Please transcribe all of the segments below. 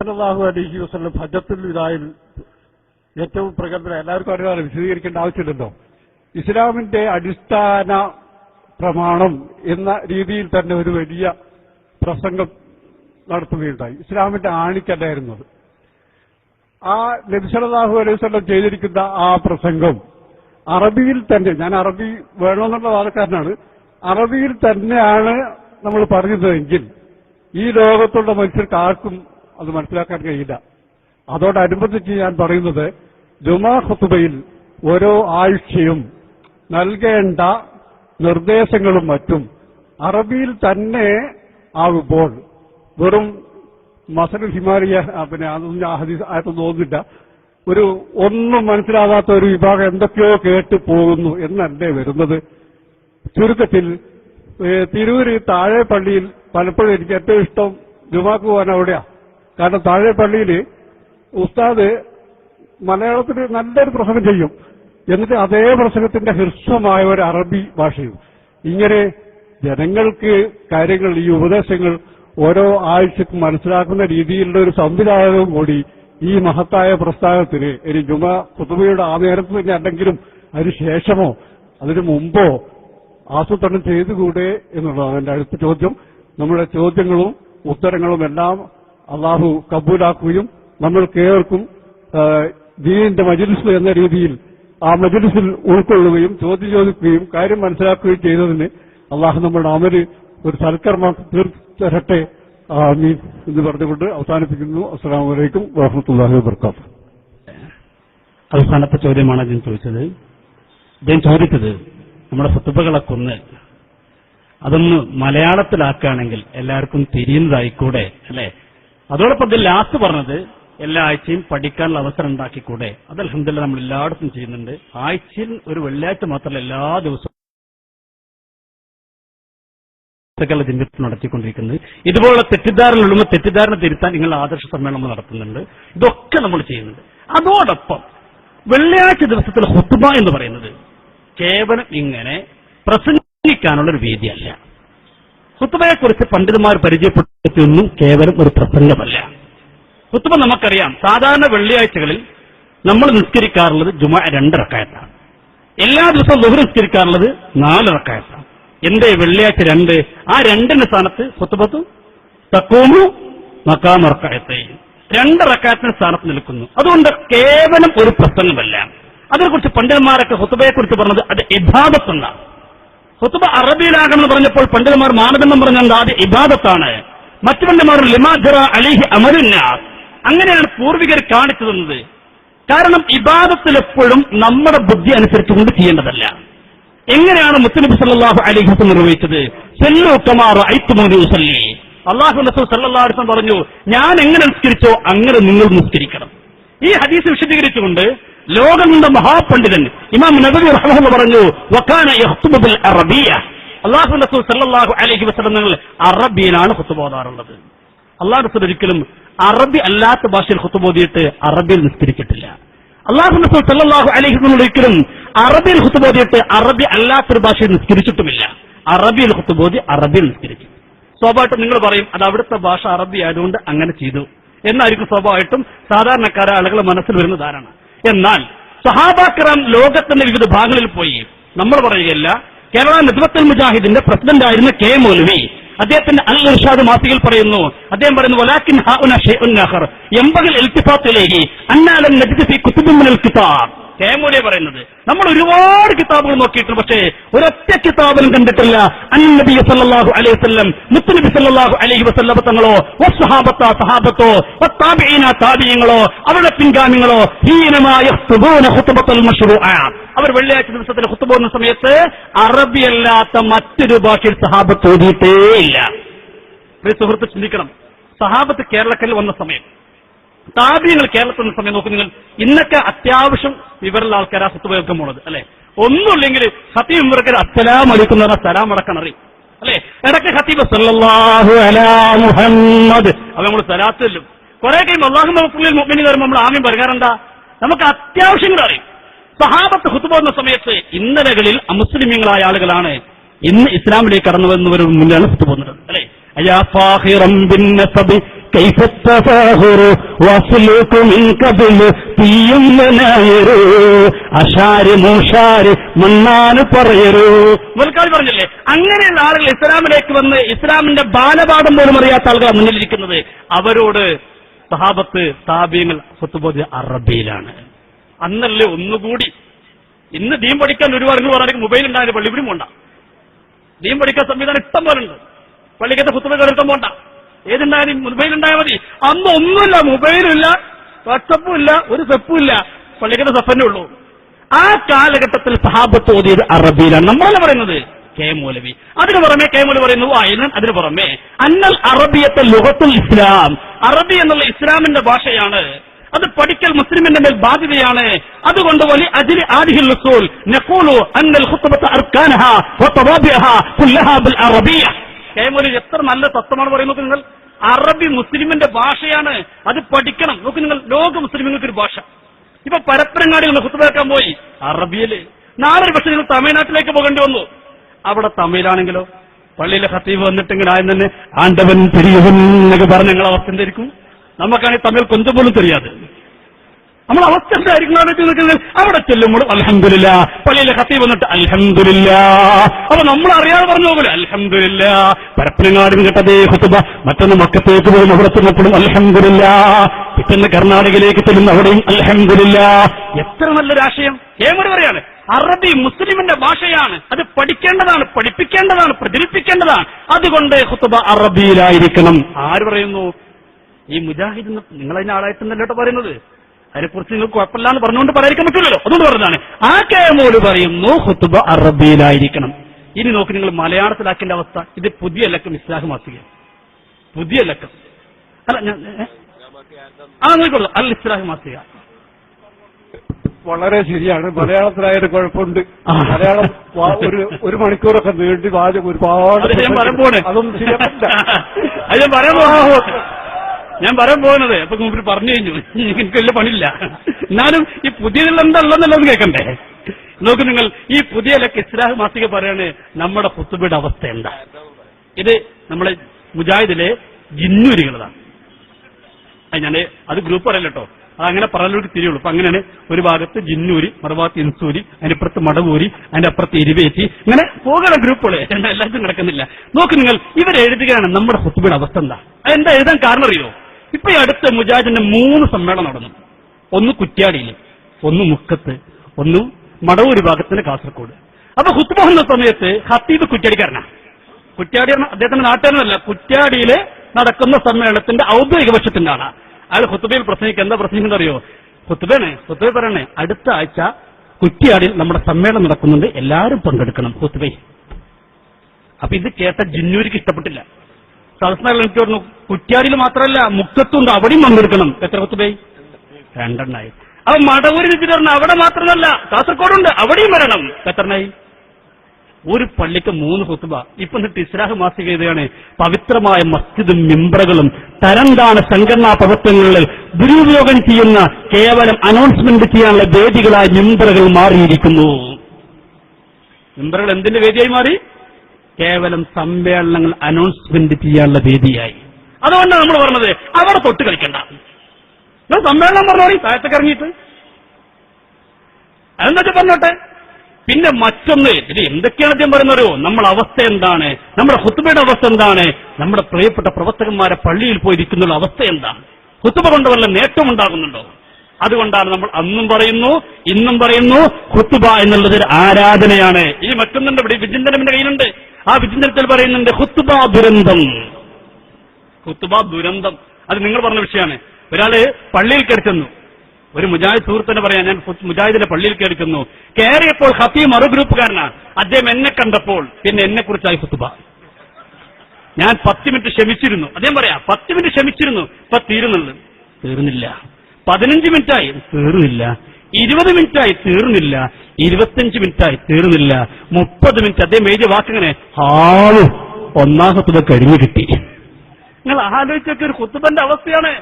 സല്ലല്ലാഹു അലഹി വസ്ലം ഹജ്ജത്തുൽ വിദായിൽ ഏറ്റവും പ്രഗത്ഭന എല്ലാവർക്കും അറിയാതെ വിശദീകരിക്കേണ്ട ആവശ്യമില്ലല്ലോ. ഇസ്ലാമിന്റെ അടിസ്ഥാന പ്രമാണം എന്ന രീതിയിൽ തന്നെ ഒരു വലിയ പ്രസംഗം നടത്തുകയുണ്ടായി. ഇസ്ലാമിന്റെ ആണിക്കല്ലായിരുന്നത്. ആ നബിസലാഹു അലൈഹി വസല്ലം ചെയ്തിരിക്കുന്ന ആ പ്രസംഗം അറബിയിൽ തന്നെ ഞാൻ അറബി വേണമെന്നുള്ള വാദക്കാരനാണ് അറബിയിൽ തന്നെയാണ് നമ്മൾ പറയുന്നതെങ്കിൽ ഈ ലോകത്തുള്ള മനുഷ്യർക്ക് ആർക്കും അത് മനസ്സിലാക്കാൻ കഴിയില്ല. അതോടനുബന്ധിച്ച് ഞാൻ പറയുന്നത് ജുമാ ഹുത്തുബയിൽ ഓരോ ആഴ്ചയും നൽകേണ്ട നിർദ്ദേശങ്ങളും മറ്റും അറബിയിൽ തന്നെ ആകുമ്പോൾ വെറും മസലുൽ ഹിമാലയ പിന്നെ അതൊന്നും ഹദീസ് ആയിട്ടൊന്നും തോന്നുന്നില്ല. ഒരു ഒന്നും മനസ്സിലാകാത്ത ഒരു വിഭാഗം എന്തൊക്കെയോ കേട്ടു പോകുന്നു എന്നല്ലേ വരുന്നത്. ചുരുക്കത്തിൽ തിരൂര് താഴെ പള്ളിയിൽ പലപ്പോഴും എനിക്ക് ഏറ്റവും ഇഷ്ടം ജുമാക്ക് പോകാൻ അവിടെയാ. കാരണം താഴെ പള്ളിയിൽ ഉസ്താദ് മലയാളത്തിൽ നല്ലൊരു പ്രസംഗം ചെയ്യും. എന്നിട്ട് അതേ പ്രസംഗത്തിന്റെ ഹ്രസ്വമായ ഒരു അറബി ഭാഷയും. ഇങ്ങനെ ജനങ്ങൾക്ക് കാര്യങ്ങൾ ഈ ഉപദേശങ്ങൾ ഓരോ ആഴ്ചക്കും മനസ്സിലാക്കുന്ന രീതിയിലുള്ള ഒരു സംവിധാനവും കൂടി ഈ മഹത്തായ പ്രസ്ഥാനത്തിന് ഇനി ജുമ കുത്തുബയുടെ ആ നേരത്ത് തന്നെ അല്ലെങ്കിലും അതിന് ശേഷമോ അതിനു മുമ്പോ ആസൂത്രണം ചെയ്തുകൂടെ എന്നുള്ളതാണ് എന്റെ അടുത്ത ചോദ്യം. നമ്മുടെ ചോദ്യങ്ങളും ഉത്തരങ്ങളും എല്ലാം അള്ളാഹു കബൂലാക്കുകയും നമ്മൾ കേൾക്കും ആ, ദീനിന്റെ മജിലിസ് എന്ന രീതിയിൽ ആ മജിലിസിൽ ഉൾക്കൊള്ളുകയും ചോദ്യം ചോദിക്കുകയും കാര്യം മനസ്സിലാക്കുകയും ചെയ്തതിന് അള്ളാഹു നമ്മുടെ അമര് ഒരു സൽക്കർമ്മം തീർത്തരട്ടെ. എന്ന് പറഞ്ഞുകൊണ്ട് അവസാനിപ്പിക്കുന്നു. അസ്സാം വലൈക്കും വാഹമത്തല്ലാഹി വർക്കാത്തു അവസാനത്തെ ചോദ്യമാണ് അദ്ദേഹം ചോദിച്ചത്. അദ്ദേഹം ചോദിച്ചത് നമ്മുടെ ഫത്തുബകളൊക്കെ ഒന്ന് അതൊന്ന് മലയാളത്തിലാക്കുകയാണെങ്കിൽ എല്ലാവർക്കും തിരിയുന്നതായിക്കൂടെ? അല്ലെ? അതോടൊപ്പം ഇതിൽ ലാസ്റ്റ് പറഞ്ഞത് എല്ലാ ആഴ്ചയും പഠിക്കാനുള്ള അവസരം ഉണ്ടാക്കിക്കൂടെ? അത് അലഹമില്ല നമ്മൾ എല്ലായിടത്തും ചെയ്യുന്നുണ്ട്. ആഴ്ചയിൽ ഒരു വെള്ളിയാഴ്ച മാത്രമല്ല എല്ലാ ദിവസവും നടത്തിക്കൊണ്ടിരിക്കുന്നത്. ഇതുപോലുള്ള തെറ്റിദ്ധാരണ തെറ്റിദ്ധാരണ തിരുത്താൻ നിങ്ങൾ ആദർശ സമ്മേളനം നടത്തുന്നുണ്ട്. ഇതൊക്കെ നമ്മൾ ചെയ്യുന്നുണ്ട്. അതോടൊപ്പം വെള്ളിയാഴ്ച ദിവസത്തിലെ ഹുത്തുബ എന്ന് പറയുന്നത് കേവലം ഇങ്ങനെ പ്രസംഗിക്കാനുള്ള ഒരു വേദിയല്ല. ഹുത്തുബയെക്കുറിച്ച് പണ്ഡിതന്മാർ പരിചയപ്പെടുത്തിയൊന്നും കേവലം ഒരു പ്രസംഗമല്ല. കുത്തുബ നമുക്കറിയാം സാധാരണ വെള്ളിയാഴ്ചകളിൽ നമ്മൾ നിസ്കരിക്കാറുള്ളത് ജുമ രണ്ടിറക്കായത്താണ് എല്ലാ ദിവസവും ബഹു നിസ്കരിക്കാറുള്ളത് നാലിറക്കായത്താണ് എന്റെ വെള്ളിയാഴ്ച രണ്ട്? ആ രണ്ടിന്റെ സ്ഥാനത്ത് ഹുത്തുബത്തു തക്കോമു മക്കാമറക്കായത്തെ രണ്ട് റക്കായത്തിന് സ്ഥാനത്ത് നിൽക്കുന്നു. അതുകൊണ്ട് കേവലം ഒരു പ്രസംഗമല്ല. അതിനെക്കുറിച്ച് പണ്ഡിതന്മാരൊക്കെ ഹുത്തുബയെക്കുറിച്ച് പറഞ്ഞത് അത് ഇബാദത്തെന്നാണ് ഹുത്തുബ അറബിയിലാകണമെന്ന് പറഞ്ഞപ്പോൾ പണ്ഡിതന്മാർ മാനദണ്ഡം പറഞ്ഞത് ആദ്യ ഇബാദത്താണ്. മറ്റു പണ്ഡിമാർ ലിമാജറ അലിഹി അമരുന്ന അങ്ങനെയാണ് പൂർവികർ കാണിച്ചു തന്നത് കാരണം ഇബാദത്തിൽ എപ്പോഴും നമ്മുടെ ബുദ്ധി അനുസരിച്ചുകൊണ്ട് ചെയ്യേണ്ടതല്ല. എങ്ങനെയാണ് മുത്തനബി സല്ലാഹു അലൈഹി വസല്ലം നിർവഹിച്ചത്? അള്ളാഹു വസല്ലം പറഞ്ഞു ഞാൻ എങ്ങനെ നിസ്കരിച്ചോ അങ്ങനെ നിങ്ങൾ നിസ്കരിക്കണം. ഈ ഹദീസ് വിശദീകരിച്ചുകൊണ്ട് ലോകങ്ങളുടെ മഹാപണ്ഡിതൻ ഇമാം നബവി റഹ്മഹുള്ള പറഞ്ഞു വക്കാന യഖ്തുബു ബിൽ അറബിയ. അള്ളാഹു റസൂൽ സല്ലാഹു അലഹി വസല്ലം നിങ്ങൾ അറബിയിലാണ് ഹുത്തുബോധാറുള്ളത് അള്ളാഹു റസൂൽ ഒരിക്കലും അറബി അല്ലാത്ത ഭാഷയിൽ ഹുത്തുബോധിയിട്ട് അറബിയിൽ നിസ്കരിച്ചിട്ടില്ല. അള്ളാഹു റസൂൽ സല്ലാഹു അലഹി വസല്ലം ഒരിക്കലും അറബിയിൽ ഹുത്തുബോധിയിട്ട് അറബി അല്ലാത്തൊരു ഭാഷയിൽ നിസ്കരിച്ചിട്ടുമില്ല. അറബിയിൽ ഹുത്തുബോധി അറബിയിൽ നിസ്കരിച്ചു സ്വാഭാവികമായിട്ടും നിങ്ങൾ പറയും അത് അവിടുത്തെ ഭാഷ അറബി ആയതുകൊണ്ട് അങ്ങനെ ചെയ്തു. എന്നായിരിക്കും സ്വാഭാവികമായിട്ടും സാധാരണക്കാരെ ആളുകളെ മനസ്സിൽ വരുന്ന ധാരണ. എന്നാൽ സഹാബാക്കറാം ലോകത്തിന്റെ വിവിധ ഭാഗങ്ങളിൽ പോയി. നമ്മൾ പറയുകയല്ല കേരള നിദ്വത്തുൽ മുജാഹിദിന്റെ പ്രസിഡന്റ് ആയിരുന്ന കെ മൗലവി അദ്ദേഹത്തിന്റെ അൽ ഇർഷാദ് മാസികയിൽ പറയുന്നു അദ്ദേഹം പറയുന്നു വലാക്കിൻ യംബഗൽ ഇൽത്തിഫാത്തിലേഹി അന്നാലൻ നജ്ദ് ഫീ മിനൽ കിതാബ്. കേമൂലെ പറയുന്നത്. നമ്മൾ ഒരുപാട് കിതാബുകൾ നോക്കിയിട്ടുണ്ട് പക്ഷേ ഒരൊറ്റ കിതാബിലും കണ്ടിട്ടില്ല. അന്നബി സല്ലല്ലാഹു അലൈഹി വസല്ലം മുത്തുനബി സല്ലല്ലാഹു അലൈഹി വസല്ലം തങ്ങളോ വസ്സഹാബത്ത സഹാബത്തോ വത്താബിഈന താബിയങ്ങളോ അവരുടെ പിൻഗാമികളോ ഹീനമായ അവർ വെള്ളിയാഴ്ച ദിവസത്തിൽ ഖുത്ബ പോകുന്ന സമയത്ത് അറബിയല്ലാത്ത മറ്റൊരു ഭാഷയിൽ സഹാബത്ത് ഇല്ല സുഹൃത്ത് ചിന്തിക്കണം. സഹാബത്ത് കേരളത്തിൽ വന്ന സമയം. താപ്യങ്ങൾ കേരളത്തിൽ നിന്ന് സമയം നോക്കും നിങ്ങൾ. ഇന്നൊക്കെ അത്യാവശ്യം വിവരമുള്ള ആൾക്കാരാ സ്വത്ത് കേൾക്കാൻ പോണത് അല്ലെ? ഒന്നുമില്ലെങ്കിൽ ഹത്തീബ് ഇവർക്ക് അസ്സലാം അലിക്കും എന്ന് പറഞ്ഞാൽ സലാം അറിയും അല്ലെ? ഇടയ്ക്ക് ഹത്തീബ് മുഹമ്മദ്. അവ നമ്മൾ സലാത്തില്ലും കുറെ കഴിയുമ്പോൾ അള്ളാഹു നമുക്കുള്ളിൽ മുഅ്മിനീൻ വരുമ്പോൾ നമ്മൾ ആമീൻ പറയാറുണ്ടാ നമുക്ക് അത്യാവശ്യം കൂടെ അറിയും. സഹാബത്ത് ഹുത്തുബ പോകുന്ന സമയത്ത് ഇന്നലകളിൽ അമുസ്ലിമീങ്ങളായ ആളുകളാണ് ഇന്ന് ഇസ്ലാമിലേക്ക് കടന്നു വരുന്നവർ മുന്നിലാണ് ഹുത്തുബ വന്നത് അല്ലെ? അയാ ഫാഹിറം ബിന്നസബി كيف التفاخر وسلوك من قبل തീയും നായരു അഷാര് മൂഷാര് മണ്ണാന് പറയരു മുൽക്കാൽ പറഞ്ഞില്ലേ അങ്ങനെയുള്ള ആളുകൾ ഇസ്ലാമിലേക്ക് വന്ന് ഇസ്ലാമിന്റെ ബാലപാഠം പോലും അറിയാത്ത ആളുകളാണ് മുന്നിലിരിക്കുന്നത് അവരോട് സഹാബത്ത് താബീങ്ങൾ സ്വത്തുബോധ അറബിയിലാണ് അന്നല്ലേ ഒന്നുകൂടി ഇന്ന് ദീൻ പഠിക്കാൻ ഒരുപാട് നിങ്ങൾ പറഞ്ഞാൽ മൊബൈൽ ഉണ്ടായാലും പള്ളി ഇവിടെ പോണ്ട ദീൻ പഠിക്കാൻ സംവിധാനം ഇഷ്ടം പോലെ ഉണ്ട് പള്ളിക്കത്തെ കുത്തുബകൾ എടുക്കാൻ പോണ്ട ഏതുണ്ടായാലും മൊബൈൽ ഉണ്ടായാൽ മതി. അന്ന് ഒന്നുമില്ല മൊബൈലും ഇല്ല വാട്സപ്പും ഇല്ല ഒരു സെപ്പും ഇല്ല പള്ളിക്കത്തെ സെപ്പന്നെ ഉള്ളൂ. ആ കാലഘട്ടത്തിൽ സഹാബത്ത് ഓതിയത് അറബിയിലാണ്. നമ്മളല്ല പറയുന്നത്? കെ മൗലവി. അതിന് പുറമെ കെ മൗലവി പറയുന്നു വായനൻ അതിന് പുറമെ. അന്നൽ അറബിയത്തെ ലുഹത്തുൽ ഇസ്ലാം. അറബി എന്നുള്ള ഇസ്ലാമിന്റെ ഭാഷയാണ്. അത് പഠിക്കൽ മുസ്ലിമിന്റെ മേൽ ബാധ്യതയാണ്. അതുകൊണ്ട് വലി അജിലി ആദിഹിൽ റസൂൽ നഖൂലു അന്നൽ ഖുത്ബത അർക്കാനഹ വതവാബിഹ കുല്ലഹാ ബിൽ അറബിയ. കേമൊരു എത്ര നല്ല തത്വമാണ് പറയുന്നത് നിങ്ങൾ? അറബി മുസ്ലിമിന്റെ ഭാഷയാണ് അത് പഠിക്കണം. നോക്ക് നിങ്ങൾ ലോക മുസ്ലിമുകൾക്ക് ഒരു ഭാഷ. ഇപ്പൊ പരപ്പനങ്ങാടിയിൽ നിന്ന് കുത്തുതേക്കാൻ പോയി. അറബിയിൽ. നാളെ പക്ഷെ നിങ്ങൾ തമിഴ്നാട്ടിലേക്ക് പോകേണ്ടി വന്നു. അവിടെ തമിഴിലാണെങ്കിലോ പള്ളിയിലെ ഹത്തീവ് വന്നിട്ടെങ്കിൽ ആദ്യം തന്നെ ആണ്ടവൻ തിരിയവൻ എന്നൊക്കെ പറഞ്ഞ് നിങ്ങൾ അവർ ചിന്തിരിക്കും നമുക്കാണെങ്കിൽ തമിഴ് കൊഞ്ചം പോലും തെരിയാതെ നമ്മൾ അവസ്ഥ എന്തായിരിക്കും ആലോചിച്ച് നിൽക്കുന്നത്? അവിടെ ചെല്ലുമ്പോൾ അലഹമില്ല പള്ളിയിലെ കത്തി വന്നിട്ട് അലഹമില്ല അപ്പൊ നമ്മൾ അറിയാതെ പറഞ്ഞു പോകില്ല അലഹമില്ല പരപ്പനങ്ങാടിന് കേട്ടതേ ഹുത്തുബ മറ്റൊന്ന് മക്കത്തേക്ക് പോലും അവിടെ ചെന്നപ്പോഴും അലഹമില്ല പിറ്റന്ന് കർണാടകയിലേക്ക് ചെല്ലുന്ന അവിടെയും അലഹമില്ല എത്ര നല്ലൊരു ആശയം ഏമൊരു പറയാണ്. അറബി മുസ്ലിമിന്റെ ഭാഷയാണ്. അത് പഠിക്കേണ്ടതാണ് പഠിപ്പിക്കേണ്ടതാണ് പ്രചരിപ്പിക്കേണ്ടതാണ്. അതുകൊണ്ട് ഹുത്തുബ അറബിയിലായിരിക്കണം. ആര് പറയുന്നു? ഈ മുജാഹിദ് നിങ്ങൾ ആളായിട്ടെന്നല്ലോ പറയുന്നത്? അതിനെക്കുറിച്ച് നിങ്ങൾ കുഴപ്പമില്ല എന്ന് പറഞ്ഞുകൊണ്ട് പറയാതിരിക്കാൻ പറ്റില്ലല്ലോ. അതുകൊണ്ട് പറഞ്ഞതാണ്. ആ കേമോട് പറയുന്നു ഹുത്തുബ അറബിയിലായിരിക്കണം. ഇനി നോക്ക് നിങ്ങൾ മലയാളത്തിലാക്കേണ്ട അവസ്ഥ. ഇത് പുതിയ ലക്കം ഇസ്ലാഹ് മാസിക പുതിയ ലക്കം. അല്ല ഞാൻ ആ നോക്കിക്കോളൂ. അല്ല ഇസ്ലാഹ് മാസിക വളരെ ശരിയാണ്. മലയാളത്തിലായൊരു കുഴപ്പമുണ്ട്. മലയാളം ഒരു ഒരു മണിക്കൂറൊക്കെ നീണ്ടി വാചകം ഒരുപാട് അതും ശരിയല്ല ഞാൻ പറയാൻ പോകുന്നത്. അപ്പൊ മുമ്പിൽ പറഞ്ഞു കഴിഞ്ഞു. എനിക്ക് വലിയ പണിയില്ല. എന്നാലും ഈ പുതിയതിൽ ഒന്ന് കേൾക്കണ്ടേ? നോക്ക് നിങ്ങൾ ഈ പുതിയ ഇസ്ലാഹ് മാസിക പറയാണ് നമ്മുടെ കുത്തുബയുടെ അവസ്ഥ എന്താ? ഇത് നമ്മളെ മുജാഹിദിലെ ജിന്നൂരികളതാണ്. ഞാൻ അത് ഗ്രൂപ്പ് പറയല്ലോ കേട്ടോ. അത് അങ്ങനെ പറഞ്ഞവർക്ക് തിരിയുള്ളൂ. അപ്പൊ അങ്ങനെയാണ് ഒരു ഭാഗത്ത് ജിന്നൂരി മറുഭാഗത്ത് ഇൻസൂരി അതിന്റെ അപ്പുറത്ത് മടവൂരി അതിന്റെ അപ്പുറത്ത് ഇരുവേറ്റി ഇങ്ങനെ പോകണ ഗ്രൂപ്പുകൾ എല്ലാവർക്കും നടക്കുന്നില്ല. നോക്ക് നിങ്ങൾ ഇവരെഴുതുകയാണ് നമ്മുടെ ഹുത്തുബയുടെ അവസ്ഥ എന്താ? അതെന്താ എഴുതാൻ കാരണം അറിയോ? ഇപ്പൊ ഈ അടുത്ത മുജാഹിദിന്റെ മൂന്ന് സമ്മേളനം നടന്നു. ഒന്ന് കുറ്റ്യാടിയിൽ ഒന്ന് മുക്കത്ത് ഒന്ന് മടവൂരി ഭാഗത്തിന് കാസർകോട് അപ്പൊ ഹുത്ബ എന്ന സമയത്ത് ഹത്തീബ് കുറ്റ്യാടിക്കാരനാ. കുറ്റ്യാടി അദ്ദേഹത്തിന്റെ നാട്ടുകാരനല്ല കുറ്റ്യാടിയിൽ നടക്കുന്ന സമ്മേളനത്തിന്റെ ഔദ്യോഗിക പക്ഷത്തിന്റെ ആളാ. അയാൾ ഹുത്തുബയിൽ പ്രസംഗിക്കുക എന്താ പ്രസംഗിക്കുന്നത് അറിയോ? ഹുത്തുബേനെ ഹുത്തുബ പറയണേ അടുത്ത ആഴ്ച കുറ്റ്യാടിയിൽ നമ്മുടെ സമ്മേളനം നടക്കുന്നുണ്ട് എല്ലാവരും പങ്കെടുക്കണം ഹുത്തുബൈ അപ്പൊ ഇത് കേട്ട ജിന്നൂരിക്ക് ഇഷ്ടപ്പെട്ടില്ല. സദസ്നാൾ എനിക്ക് പറഞ്ഞു കുറ്റ്യാടിയിൽ മാത്രമല്ല മുക്കത്തുണ്ട് അവിടെയും പങ്കെടുക്കണം എത്ര ഹുത്തുബൈ രണ്ടെണ്ണായി. അപ്പൊ മടവൂരിൽ വെച്ചിട്ട് പറഞ്ഞു അവിടെ മാത്രമല്ല കാസർഗോഡുണ്ട് അവിടെയും വരണം. എത്രണ്ണായി? ഒരു പള്ളിക്ക് മൂന്ന് ഹുത്തുബ ഇപ്പൊ എന്നിട്ട് ഇസ്ലാഹ് മാസിക എഴുതുകയാണ് പവിത്രമായ മസ്ജിദും മിമ്പ്രകളും തരംതാണ സംഘടനാ പ്രവർത്തനങ്ങളിൽ ദുരുപയോഗം ചെയ്യുന്ന കേവലം അനൗൺസ്മെന്റ് ചെയ്യാനുള്ള വേദികളായ മിമ്പ്രകൾ മാറിയിരിക്കുന്നു. മിമ്പ്രകൾ എന്തിന്റെ വേദിയായി മാറി? കേവലം സമ്മേളനങ്ങൾ അനൗൺസ്മെന്റ് ചെയ്യാനുള്ള വേദിയായി. അതുകൊണ്ടാണ് നമ്മൾ പറഞ്ഞത് അവിടെ തൊട്ട് കളിക്കണ്ട. നിങ്ങൾ സമ്മേളനം പറഞ്ഞോളി താഴത്തേക്ക് ഇറങ്ങിയിട്ട്. അതെന്നൊക്കെ പറഞ്ഞോട്ടെ? പിന്നെ മറ്റൊന്ന് ഇത് എന്തൊക്കെയാണ് അദ്ദേഹം പറയുന്നതോ നമ്മുടെ അവസ്ഥ എന്താണ്? നമ്മുടെ ഹുത്തുബയുടെ അവസ്ഥ എന്താണ്? നമ്മുടെ പ്രിയപ്പെട്ട പ്രവർത്തകന്മാരെ പള്ളിയിൽ പോയിരിക്കുന്ന അവസ്ഥ എന്താണ്? ഹുത്തുബ കൊണ്ട് വല്ല നേട്ടം ഉണ്ടാകുന്നുണ്ടോ? അതുകൊണ്ടാണ് നമ്മൾ അന്നും പറയുന്നു ഇന്നും പറയുന്നു ഹുത്തുബ എന്നുള്ളത് ആരാധനയാണ്. ഈ മറ്റൊന്നുണ്ട് ഇവിടെ വിചിന്തനം എന്റെ കയ്യിലുണ്ട്. ആ വിചിന്തനത്തിൽ പറയുന്നുണ്ട് ഹുത്തുബ ദുരന്തം. ഹുത്തുബ ദുരന്തം. അത് നിങ്ങൾ പറഞ്ഞ വിഷയമാണ്. ഒരാൾ പള്ളിയിൽ കയറിച്ചെന്നു. ഒരു മുജാഹിദ് സുഹൃത്തിനെ പറയാൻ ഞാൻ മുജാഹിദിന്റെ പള്ളിയിൽ കയറിക്കുന്നു കയറിയപ്പോൾ ഹത്തി മറു ഗ്രൂപ്പുകാരനാണ് അദ്ദേഹം എന്നെ കണ്ടപ്പോൾ പിന്നെ എന്നെ കുറിച്ചായി ഹുത്തുബ. ഞാൻ പത്ത് മിനിറ്റ് ക്ഷമിച്ചിരുന്നു. അദ്ദേഹം പറയാ പത്ത് മിനിറ്റ് ക്ഷമിച്ചിരുന്നു ഇപ്പൊ തീരുന്നുള്ളു. തീർന്നില്ല. പതിനഞ്ച് മിനിറ്റായി തീർന്നില്ല. ഇരുപത് മിനിറ്റായി തീർന്നില്ല ഇരുപത്തിയഞ്ച് മിനിറ്റായി തീർന്നില്ല മുപ്പത് മിനിറ്റ്. അദ്ദേഹം എഴുതിയ വാക്കിങ്ങനെ? ഹാളും. ഒന്നാമത്തത് കഴിഞ്ഞു കിട്ടി. നിങ്ങൾ ആലോചിച്ചൊക്കെ ഒരു കുത്തുബന്റെ അവസ്ഥയാണ്.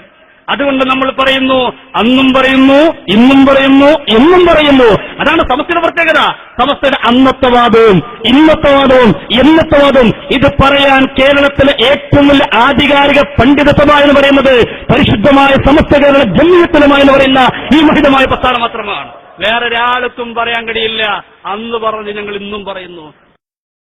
അതുകൊണ്ട് നമ്മൾ പറയുന്നു അന്നും പറയുന്നു ഇന്നും പറയുന്നു എന്നും പറയുന്നു. അതാണ് സമസ്തയുടെ പ്രത്യേകത. സമസ്തയുടെ അന്നത്തെ വാദവും ഇന്നത്തെ വാദവും എന്നത്തെ വാദവും ഇത് പറയാൻ കേരളത്തിലെ ഏറ്റവും വലിയ ആധികാരിക പണ്ഡിതസഭ എന്ന് പറയുന്നത് പരിശുദ്ധമായ സമസ്ത കേരള ജമ്മിയത്തലമ എന്ന് പറയുന്ന ഈ മഹിതമായ പ്രസ്ഥാനം മാത്രമാണ്. വേറെ ഒരാൾക്കും പറയാൻ കഴിയില്ല. അന്ന് പറഞ്ഞ് ഞങ്ങൾ ഇന്നും പറയുന്നു.